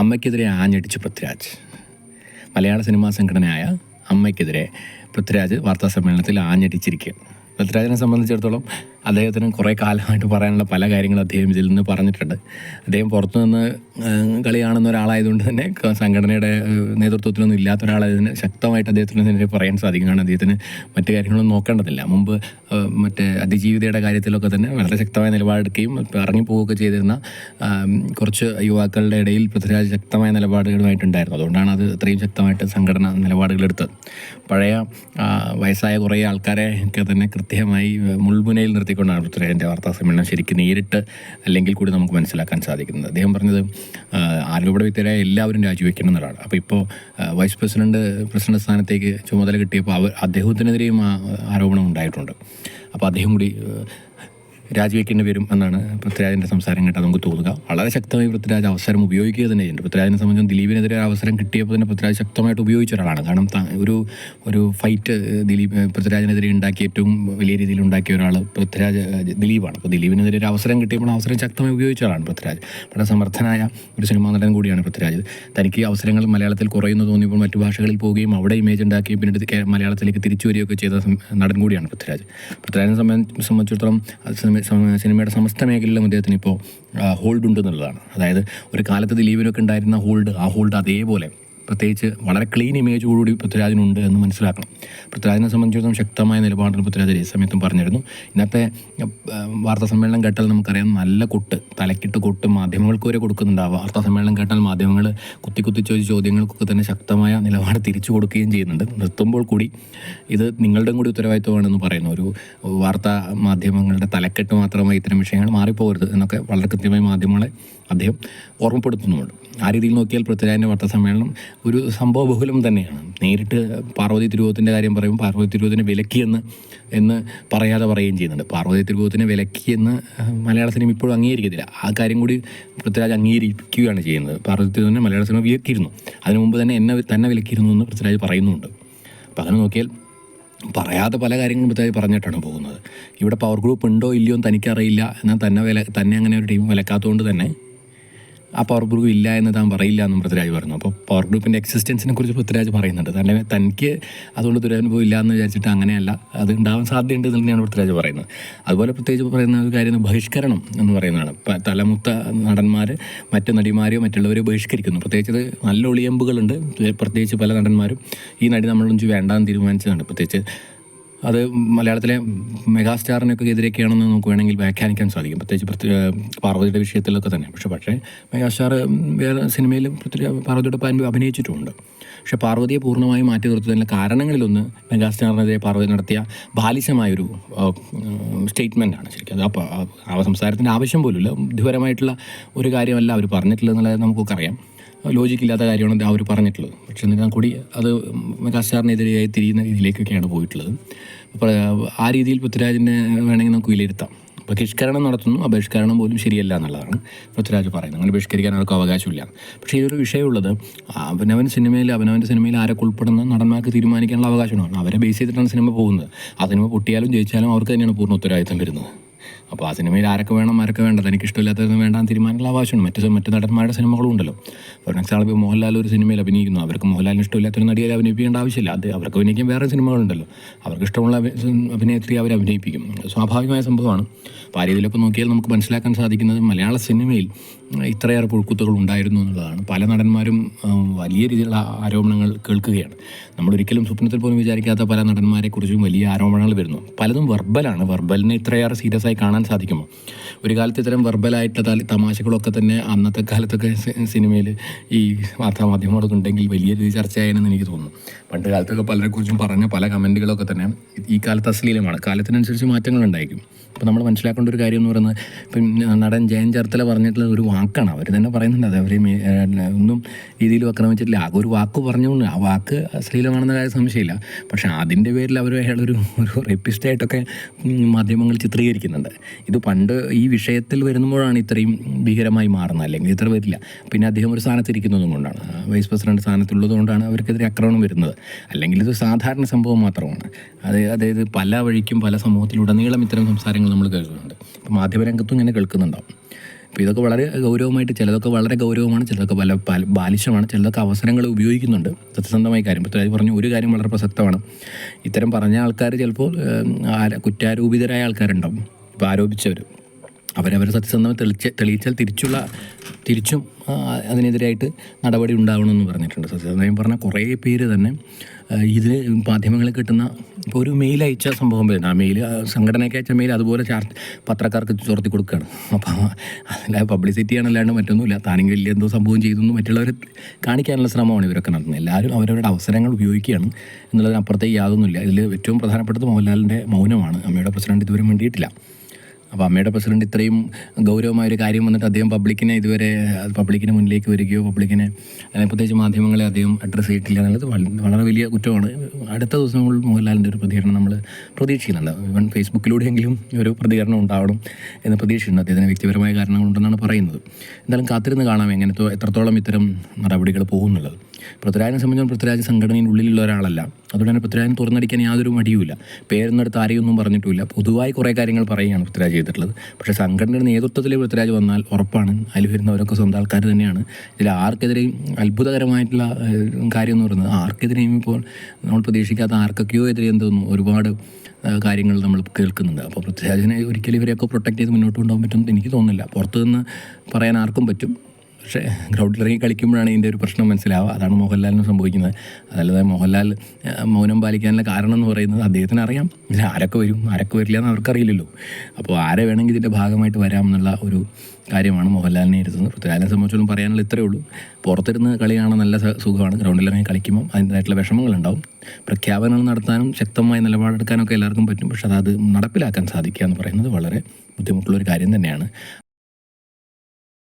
അമ്മയ്ക്കെതിരെ ആഞ്ഞടിച്ചു പൃഥ്വിരാജ്. മലയാള സിനിമാ സംഘടനയായ അമ്മയ്ക്കെതിരെ പൃഥ്വിരാജ് വാർത്താ സമ്മേളനത്തിൽ ആഞ്ഞടിച്ചിരിക്കുകയാണ് പൃഥ്വിരാജിനെ സംബന്ധിച്ചിടത്തോളം അദ്ദേഹത്തിന് കുറേ കാലമായിട്ട് പറയാനുള്ള പല കാര്യങ്ങളും അദ്ദേഹം ഇതിൽ നിന്ന് പറഞ്ഞിട്ടുണ്ട്. അദ്ദേഹം പുറത്തു നിന്ന് കളി കാണുന്ന ഒരാളായതുകൊണ്ട് തന്നെ സംഘടനയുടെ നേതൃത്വത്തിലൊന്നും ഇല്ലാത്ത ഒരാളായതിന് ശക്തമായിട്ട് അദ്ദേഹത്തിന് പറയാൻ സാധിക്കും അദ്ദേഹത്തിന് മറ്റു കാര്യങ്ങളൊന്നും നോക്കേണ്ടതില്ല. മുമ്പ് മറ്റേ അതിജീവിതയുടെ കാര്യത്തിലൊക്കെ തന്നെ വളരെ ശക്തമായ നിലപാടെടുക്കുകയും ഇറങ്ങിപ്പോവുകയൊക്കെ ചെയ്തിരുന്ന കുറച്ച് യുവാക്കളുടെ ഇടയിൽ പൃഥ്വിരാജ് ശക്തമായ നിലപാടുകളുമായിട്ടുണ്ടായിരുന്നു. അതുകൊണ്ടാണ് അത് ഇത്രയും ശക്തമായിട്ട് സംഘടന നിലപാടുകളെടുത്തത്. പഴയ വയസ്സായ കുറേ ആൾക്കാരെ ഒക്കെ തന്നെ കൃത്യമായി ഏഹ്, മുൾമുനയിൽ നിർത്തിക്കൊണ്ടാണ് പൃഥ്വിരാജിന്റെ വാർത്താ സമ്മേളനം ശരിക്കും നേരിട്ട് അല്ലെങ്കിൽ കൂടി നമുക്ക് മനസ്സിലാക്കാൻ സാധിക്കുന്നത്. അദ്ദേഹം പറഞ്ഞത് ആരോപണ വ്യക്തരായ എല്ലാവരും രാജിവെക്കണം എന്നുള്ളതാണ്. അപ്പോൾ ഇപ്പോൾ വൈസ് പ്രസിഡന്റ് പ്രസിഡന്റ് സ്ഥാനത്തേക്ക് ചുമതല കിട്ടിയപ്പോൾ അവർ അദ്ദേഹത്തിനെതിരെയും ആരോപണം ഉണ്ടായിട്ടുണ്ട്. അപ്പോൾ അദ്ദേഹം കൂടി രാജിവെക്കേണ്ടി വരും എന്നാണ് പൃഥ്വിരാജിന്റെ സംസാരം കേട്ടാൽ നമുക്ക് തോന്നുക. വളരെ ശക്തമായി പൃഥ്വിരാജ് അവസരം ഉപയോഗിക്കുക തന്നെ ചെയ്യുന്നുണ്ട്. പൃഥ്വിരാജിനെ സംബന്ധിച്ചും ദിലീപിനെതിരെ അവസരം കിട്ടിയപ്പോൾ തന്നെ പൃഥ്വിരാജ് ശക്തമായിട്ട് ഉപയോഗിച്ച ഒരാളാണ്. കാരണം ഒരു ഒരു ഫൈറ്റ് ദിലീപ് പൃഥ്വിരാജിനെതിരെ ഉണ്ടാക്കിയ ഏറ്റവും വലിയ രീതിയിൽ ഉണ്ടാക്കിയ ഒരാൾ പൃഥ്വിരാജ് ദിലീപാണ്. അപ്പോൾ ദിലീപിനെതിരെ ഒരു അവസരം കിട്ടിയപ്പോൾ അവസരം ശക്തമായി ഉപയോഗിച്ച ആളാണ് പൃഥ്വിരാജ്. വളരെ സമർത്ഥനായ ഒരു സിനിമാ നടൻ കൂടിയാണ് പൃഥ്വിരാജ്. തനിക്ക് അവസരങ്ങൾ മലയാളത്തിൽ കുറയുന്നു തോന്നിയപ്പോൾ മറ്റു ഭാഷകളിൽ പോവുകയും അവിടെ ഇമേജ് ഉണ്ടാക്കുകയും പിന്നീട് മലയാളത്തിലേക്ക് തിരിച്ചു വരികയൊക്കെ ചെയ്ത നടൻ കൂടിയാണ് പൃഥ്വിരാജ്. പൃഥ്വിരാജിനെ സംബന്ധി- സംബന്ധിച്ചിടത്തോളം സിനിമയുടെ സമസ്ത മേഖലയിലും അദ്ദേഹത്തിന് ഇപ്പോൾ ഹോൾഡ് ഉണ്ടെന്നുള്ളതാണ്. അതായത് ഒരു കാലത്ത് ദിലീപിനൊക്കെ ഉണ്ടായിരുന്ന ഹോൾഡ് ആ ഹോൾഡ് അതേപോലെ പ്രത്യേകിച്ച് വളരെ ക്ലീൻ ഇമേജ് ഇമേജോടുകൂടി പൃഥ്വിരാജിനുണ്ട് എന്ന് മനസ്സിലാക്കണം. പൃഥ്വിരാജിനെ സംബന്ധിച്ചിടത്തോളം ശക്തമായ നിലപാടുകൾ പൃഥ്വിരാജ് ഈ സമയത്തും പറഞ്ഞിരുന്നു. ഇന്നത്തെ വാർത്താ സമ്മേളനം കേട്ടാൽ നമുക്കറിയാം നല്ല കൊട്ട് തലക്കിട്ട് കൊട്ട് മാധ്യമങ്ങൾക്ക് വരെ കൊടുക്കുന്നുണ്ടാവുക. വാർത്താ സമ്മേളനം കേട്ടാൽ മാധ്യമങ്ങൾ കുത്തി കുത്തി ചോദിച്ച ചോദ്യങ്ങൾക്കൊക്കെ തന്നെ ശക്തമായ നിലപാട് തിരിച്ചു കൊടുക്കുകയും ചെയ്യുന്നുണ്ട്. നിർത്തുമ്പോൾ കൂടി ഇത് നിങ്ങളുടെയും കൂടി ഉത്തരവാദിത്വമാണെന്ന് പറയുന്നു. ഒരു വാർത്താ മാധ്യമങ്ങളുടെ തലക്കെട്ട് മാത്രമായി ഇത്തരം വിഷയങ്ങൾ മാറിപ്പോകരുത് എന്നൊക്കെ വളരെ കൃത്യമായി മാധ്യമങ്ങളെ അദ്ദേഹം ഓർമ്മപ്പെടുത്തുന്നുമുണ്ട് ആ രീതിയിൽ നോക്കിയാൽ പൃഥ്വിരാജിന്റെ വാർത്താ സമ്മേളനം ഒരു സംഭവ ബഹുലം തന്നെയാണ്. നേരിട്ട് പാർവതി തിരുവോത്തിന്റെ കാര്യം പറയും പാർവതി തിരുവോത്തിനെ വിലക്കിയെന്ന് എന്ന് പറയാതെ പറയുകയും ചെയ്യുന്നുണ്ട്. പാർവതി തിരുവോത്തിനെ വിലക്കിയെന്ന് മലയാള സിനിമ ഇപ്പോഴും അംഗീകരിക്കത്തില്ല. ആ കാര്യം കൂടി പൃഥ്വിരാജ് അംഗീകരിക്കുകയാണ് ചെയ്യുന്നത്. പാർവതി തിരുവോത്തിനെ മലയാള സിനിമ വിലക്കിയിരുന്നു. അതിനു മുമ്പ് തന്നെ എന്നെ തന്നെ വിലക്കിയിരുന്നു എന്ന് പൃഥ്വിരാജ് പറയുന്നുണ്ട്. അപ്പോൾ അങ്ങനെ നോക്കിയാൽ പറയാതെ പല കാര്യങ്ങളും പൃഥ്വിരാജ് പറഞ്ഞിട്ടാണ് പോകുന്നത്. ഇവിടെ പവർ ഗ്രൂപ്പ് ഉണ്ടോ ഇല്ലയോ എന്ന് തനിക്കറിയില്ല. എന്നാൽ തന്നെ വില തന്നെ അങ്ങനെ ഒരു ടീം വിലക്കാത്തതുകൊണ്ട് തന്നെ ആ പവർ ഗ്രൂപ്പ് ഇല്ല എന്ന് താൻ പറയില്ല എന്നും പൃഥ്വിരാജ് പറഞ്ഞു. അപ്പോൾ പവർ ഗ്രൂപ്പിന്റെ എക്സിസ്റ്റൻസിനെ കുറിച്ച് പൃഥ്വിരാജ് പറയുന്നുണ്ട്. തന്നെ തനിക്ക് അതുകൊണ്ട് ദുരനുഭവം ഇല്ല എന്ന് വിചാരിച്ചിട്ട് അങ്ങനെയല്ല അത് ഉണ്ടാവാൻ സാധ്യതയുണ്ട് എന്ന് തന്നെയാണ് പൃഥ്വിരാജ് പറയുന്നത്. അതുപോലെ പ്രത്യേകിച്ച് പറയുന്ന ഒരു കാര്യം ബഹിഷ്കരണം എന്ന് പറയുന്നതാണ്. തലമുത്ത നടന്മാർ മറ്റ് നടിമാരെയോ മറ്റുള്ളവരെയോ ബഹിഷ്കരിക്കുന്നു. പ്രത്യേകിച്ച് നല്ല ഒളിയമ്പുകളുണ്ട്. പ്രത്യേകിച്ച് പല നടന്മാരും ഈ നടി നമ്മളൊന്നും വേണ്ടാന്ന് തീരുമാനിച്ചതാണ്. പ്രത്യേകിച്ച് അത് മലയാളത്തിലെ മെഗാസ്റ്റാറിനൊക്കെ എതിരെയൊക്കെയാണെന്ന് നമുക്ക് വേണമെങ്കിൽ വ്യാഖ്യാനിക്കാൻ സാധിക്കും. പ്രത്യേകിച്ച് പ്രത്യേക പാർവതിയുടെ വിഷയത്തിലൊക്കെ തന്നെ. പക്ഷെ പക്ഷേ മെഗാസ്റ്റാർ വേറെ സിനിമയിലും പാർവതിയുടെ പാൻ അഭിനയിച്ചിട്ടുമുണ്ട്. പക്ഷെ പാർവതിയെ പൂർണമായും മാറ്റി നിർത്തുന്നതിന്റെ കാരണങ്ങളിലൊന്ന് മെഗാസ്റ്റാറിനെതിരെ പാർവതി നടത്തിയ ബാലിശമായൊരു സ്റ്റേറ്റ്മെന്റാണ് ശരിക്കും. അത് ആ സംസാരത്തിന്റെ ആവശ്യം പോലുമില്ല. ബുദ്ധിപരമായിട്ടുള്ള ഒരു കാര്യമല്ല അവർ പറഞ്ഞിട്ടില്ല എന്നുള്ളത് നമുക്കൊക്കെ അറിയാം. ലോജിക്കില്ലാത്ത കാര്യമാണ് അവർ പറഞ്ഞിട്ടുള്ളത്. പക്ഷെ എന്നിരുന്നാൽ കൂടി അത് മെഗാസ്റ്റാറിനെതിരെയായി തിരിയുന്ന രീതിയിലേക്കൊക്കെയാണ് പോയിട്ടുള്ളത്. അപ്പോൾ ആ രീതിയിൽ പൃഥ്വിരാജിനെ വേണമെങ്കിൽ നമുക്ക് വിലയിരുത്താം. ബഹിഷ്കരണം നടത്തുന്നു. ആ ബഹിഷ്കരണം പോലും ശരിയല്ല എന്നുള്ളതാണ് പൃഥ്വിരാജ് പറയുന്നത്. അങ്ങനെ ബഹിഷ്കരിക്കാൻ ആർക്കും അവകാശമില്ല. പക്ഷേ ഈ ഒരു വിഷയമുള്ളത് അവനവൻ സിനിമയിൽ അവനവന്റെ സിനിമയിൽ ആരൊക്കെ ഉൾപ്പെടുന്ന നടന്മാർക്ക് തീരുമാനിക്കാനുള്ള അവകാശമാണ്. അവരെ ബേസ് ചെയ്തിട്ടാണ് സിനിമ പോകുന്നത്. ആ സിനിമ പൊട്ടിയാലും ജയിച്ചാലും അവർക്ക് തന്നെയാണ് പൂർണ ഉത്തരവാദിത്തം വരുന്നത്. അപ്പോൾ ആ സിനിമയിൽ ആരൊക്കെ വേണം ആരൊക്കെ വേണ്ട എനിക്ക് വേണ്ടാന്ന് തീരുമാനമുള്ള ആവശ്യമുണ്ട്. മറ്റു മറ്റു നടന്മാരുടെ സിനിമകളും ഉണ്ടല്ലോ. ഫോർ എക്സാമ്പിൾ ഇപ്പോൾ മോഹൻലാൽ ഒരു സിനിമയിൽ അഭിനയിക്കുന്നു. അവർക്ക് മോഹൻലാലിന് ഇഷ്ടമില്ലാത്തൊരു നടിയെ അഭിനയിപ്പിക്കേണ്ട ആവശ്യമില്ല. അത് അവർക്ക് അഭിനയിക്കാൻ വേറെ സിനിമകളുണ്ടല്ലോ. അവർക്ക് ഇഷ്ടമുള്ള അഭി- അഭിനേത്രി അവർ അഭിനയിപ്പിക്കും. സ്വാഭാവികമായ സംഭവമാണ്. അപ്പോൾ ആ രീതിയിലൊക്കെ നോക്കിയാൽ നമുക്ക് മനസ്സിലാക്കാൻ സാധിക്കുന്നത് മലയാള സിനിമയിൽ ഇത്രയേറെ പുഴുക്കുത്തുകൾ ഉണ്ടായിരുന്നു എന്നുള്ളതാണ്. പല നടന്മാരും വലിയ രീതിയിലുള്ള ആരോപണങ്ങൾ കേൾക്കുകയാണ്. നമ്മളൊരിക്കലും സ്വപ്നത്തിൽ പോലും വിചാരിക്കാത്ത പല നടന്മാരെക്കുറിച്ചും വലിയ ആരോപണങ്ങൾ വരുന്നു. പലതും വെർബലാണ് വെർബലിനെ ഇത്രയേറെ സീരിയസ് ആയി കാണാൻ സാധിക്കുമോ? ഒരു കാലത്ത് ഇത്തരം വെർബലായിട്ടുള്ള തമാശകളൊക്കെ തന്നെ അന്നത്തെ കാലത്തൊക്കെ സിനിമയിൽ ഈ വാർത്താമാധ്യമങ്ങളൊക്കെ ഉണ്ടെങ്കിൽ വലിയ രീതിയിൽ ചർച്ചയായെന്ന് എനിക്ക് തോന്നുന്നു. പണ്ട് കാലത്തൊക്കെ പലരെക്കുറിച്ചും പറഞ്ഞ പല കമന്റുകളൊക്കെ തന്നെ ഈ കാലത്ത് അശ്ലീലമാണ്. കാലത്തിനനുസരിച്ച് മാറ്റങ്ങൾ ഉണ്ടായിരിക്കും. അപ്പോൾ നമ്മൾ മനസ്സിലാക്കേണ്ട ഒരു കാര്യം എന്ന് പറയുന്നത് പിന്നെ നടൻ ജയൻ ചേർത്തല പറഞ്ഞിട്ടുള്ള ഒരു വാക്കാണ്. അവർ തന്നെ പറയുന്നുണ്ട്. അത് അവർ ഒന്നും രീതിയിലും ആക്രമിച്ചിട്ടില്ല ആകെ ഒരു വാക്ക് പറഞ്ഞുകൊണ്ട് ആ വാക്ക് അശ്ലീലമാണെന്ന കാര്യം സംശയമില്ല. പക്ഷേ അതിന്റെ പേരിൽ അവർ അയാളൊരു ഒരു റെപ്പിസ്റ്റായിട്ടൊക്കെ മാധ്യമങ്ങൾ ചിത്രീകരിക്കുന്നുണ്ട്. ഇത് പണ്ട് ഈ വിഷയത്തിൽ വരുമ്പോഴാണ് ഇത്രയും ഭീകരമായി മാറുന്നത്. അല്ലെങ്കിൽ ഇത്ര വരില്ല പിന്നെ അദ്ദേഹം ഒരു സ്ഥാനത്തിരിക്കുന്നതും കൊണ്ടാണ്. വൈസ് പ്രസിഡന്റ് സ്ഥാനത്തുള്ളത് കൊണ്ടാണ് അവർക്കെതിരെ ആക്രമണം വരുന്നത്. അല്ലെങ്കിൽ ഇത് സാധാരണ സംഭവം മാത്രമാണ്. അത് അതായത് പല വഴിക്കും പല സമൂഹത്തിലുടനീളം ഇത്തരം സംസാരങ്ങൾ നമ്മൾ കേൾക്കുന്നുണ്ട്. ഇപ്പോൾ മാധ്യമരംഗത്തും ഇങ്ങനെ കേൾക്കുന്നുണ്ടാവും. അപ്പോൾ ഇതൊക്കെ വളരെ ഗൗരവമായിട്ട് ചിലതൊക്കെ വളരെ ഗൗരവമാണ് ചിലതൊക്കെ പല ബാലിശമാണ് ചിലതൊക്കെ അവസരങ്ങൾ ഉപയോഗിക്കുന്നുണ്ട്. സത്യസന്ധമായ കാര്യം. പൃഥ്വിരാജ് പറഞ്ഞു ഒരു കാര്യം വളരെ പ്രസക്തമാണ്. ഇത്തരം പറഞ്ഞ ആൾക്കാർ ചിലപ്പോൾ കുറ്റാരോപിതരായ ആൾക്കാരുണ്ടാവും. ഇപ്പോൾ ആരോപിച്ചവർ അവരവർ സത്യസന്ധമായി തെളിച്ച് തെളിയിച്ചാൽ തിരിച്ചുള്ള തിരിച്ചും അതിനെതിരായിട്ട് നടപടി ഉണ്ടാവണമെന്ന് പറഞ്ഞിട്ടുണ്ട്. സത്യസന്ധമായും പറഞ്ഞാൽ കുറേ പേര് തന്നെ ഇതിൽ മാധ്യമങ്ങളിൽ കിട്ടുന്ന ഇപ്പോൾ ഒരു മെയിൽ അയച്ച സംഭവം വരുന്നത് ആ മെയിൽ സംഘടനയ്ക്ക് അയച്ച മെയിൽ അതുപോലെ ചാർ പത്രക്കാർക്ക് ചോർത്തി കൊടുക്കുകയാണ്. അപ്പോൾ അതിൽ പബ്ലിസിറ്റി ആണല്ലാണ്ട് മറ്റൊന്നുമില്ല. താനെങ്കിൽ വലിയ എന്തോ സംഭവം ചെയ്തെന്ന് മറ്റുള്ളവരെ കാണിക്കാനുള്ള ശ്രമമാണ് ഇവരൊക്കെ നടത്തുന്നത്. എല്ലാവരും അവരവരുടെ അവസരങ്ങൾ ഉപയോഗിക്കുകയാണ് എന്നുള്ളതിനപ്പുറത്തേക്ക് യാതൊന്നുമില്ല. ഇതിൽ ഏറ്റവും പ്രധാനപ്പെട്ടത് മോഹൻലാലിന്റെ മൗനമാണ്. അമ്മയുടെ പ്രസിഡന്റ് ഇതുവരെ വേണ്ടിയിട്ടില്ല അപ്പോൾ അമ്മയുടെ പ്രസിഡന്റ് ഇത്രയും ഗൗരവമായ ഒരു കാര്യം വന്നിട്ട് അദ്ദേഹം പബ്ലിക്കിനെ ഇതുവരെ പബ്ലിക്കിന് മുന്നിലേക്ക് വരികയോ പബ്ലിക്കിനെ പ്രത്യേകിച്ച് മാധ്യമങ്ങളെ അദ്ദേഹം അഡ്രസ്സ് ചെയ്തിട്ടില്ല എന്നുള്ളത് വളരെ വലിയ കുറ്റമാണ്. അടുത്ത ദിവസങ്ങളിൽ മോഹൻലാലിന്റെ ഒരു പ്രതികരണം നമ്മൾ പ്രതീക്ഷിക്കുന്നുണ്ട്. ഇവൻ ഫേസ്ബുക്കിലൂടെയെങ്കിലും ഒരു പ്രതികരണം ഉണ്ടാവണം എന്ന് പ്രതീക്ഷിക്കുന്നു അദ്ദേഹത്തിന് വ്യക്തിപരമായ കാരണങ്ങളുണ്ടെന്നാണ് പറയുന്നത്. എന്തായാലും കാത്തിരുന്ന് കാണാം എങ്ങനത്തെ എത്രത്തോളം ഇത്തരം നടപടികൾ പോകുന്നുള്ളത്. പൃഥ്വിരാജിനെ സംബന്ധിച്ച് പൃഥ്വിരാജ് സംഘടനയുടെ ഉള്ളിലുള്ള ഒരാളല്ല. അതുകൊണ്ട് തന്നെ പൃഥ്വിരാജിന് തുറന്നടിക്കാൻ യാതൊരു മടിയുമില്ല. പേരെന്നെടുത്ത് ആരെയൊന്നും പറഞ്ഞിട്ടില്ല. പൊതുവായി കുറേ കാര്യങ്ങൾ പറയുകയാണ് പൃഥ്വിരാജ് ചെയ്തിട്ടുള്ളത്. പക്ഷേ സംഘടനയുടെ നേതൃത്വത്തിൽ പൃഥ്വിരാജ് വന്നാൽ ഉറപ്പാണ്. അതിൽ വരുന്നവരൊക്കെ സ്വന്തം ആൾക്കാർ തന്നെയാണ്. ഇതിൽ ആർക്കെതിരെയും അത്ഭുതകരമായിട്ടുള്ള കാര്യം എന്ന് പറയുന്നത് ആർക്കെതിരെയും ഇപ്പോൾ നമ്മൾ പ്രതീക്ഷിക്കാത്ത ആർക്കൊക്കെയോ എതിരെ എന്തോന്നു ഒരുപാട് കാര്യങ്ങൾ നമ്മൾ കേൾക്കുന്നുണ്ട്. അപ്പോൾ പൃഥ്വിരാജിനെ ഒരിക്കലും ഇവരെയൊക്കെ പ്രൊട്ടക്ട് ചെയ്ത് മുന്നോട്ട് കൊണ്ടുപോകാൻ പറ്റുമെന്ന് എനിക്ക് തോന്നുന്നില്ല. പുറത്തുനിന്ന് പറയാൻ ആർക്കും പറ്റും. പക്ഷേ ഗ്രൗണ്ടിൽ ഇറങ്ങി കളിക്കുമ്പോഴാണ് ഇതിന്റെ ഒരു പ്രശ്നം മനസ്സിലാവുക. അതാണ് മോഹൻലാലിന് സംഭവിക്കുന്നത്. അതല്ലാതെ മോഹൻലാൽ മൗനം പാലിക്കാനുള്ള കാരണം എന്ന് പറയുന്നത് അദ്ദേഹത്തിന് അറിയാം. ഇതിൽ ആരൊക്കെ വരും ആരൊക്കെ വരില്ല എന്ന് അവർക്കറിയില്ലല്ലോ. അപ്പോൾ ആരെ വേണമെങ്കിൽ ഇതിന്റെ ഭാഗമായിട്ട് വരാമെന്നുള്ള ഒരു കാര്യമാണ് മോഹൻലാലിനെ ഇരുത്തുന്നത് പൃഥ്വിരാജിനെ സംബന്ധിച്ചോളം പറയാനുള്ള ഇത്രയേ ഉള്ളൂ. പുറത്തിരുന്ന് കളി കാണാൻ നല്ല സുഖമാണ്. ഗ്രൗണ്ടിൽ ഇറങ്ങി കളിക്കുമ്പോൾ അതിന്റെതായിട്ടുള്ള വിഷമങ്ങളുണ്ടാവും പ്രഖ്യാപനങ്ങൾ നടത്താനും ശക്തമായ നിലപാടെടുക്കാനൊക്കെ എല്ലാവർക്കും പറ്റും. പക്ഷെ അത് നടപ്പിലാക്കാൻ സാധിക്കുക എന്ന് പറയുന്നത് വളരെ ബുദ്ധിമുട്ടുള്ള ഒരു കാര്യം തന്നെയാണ്.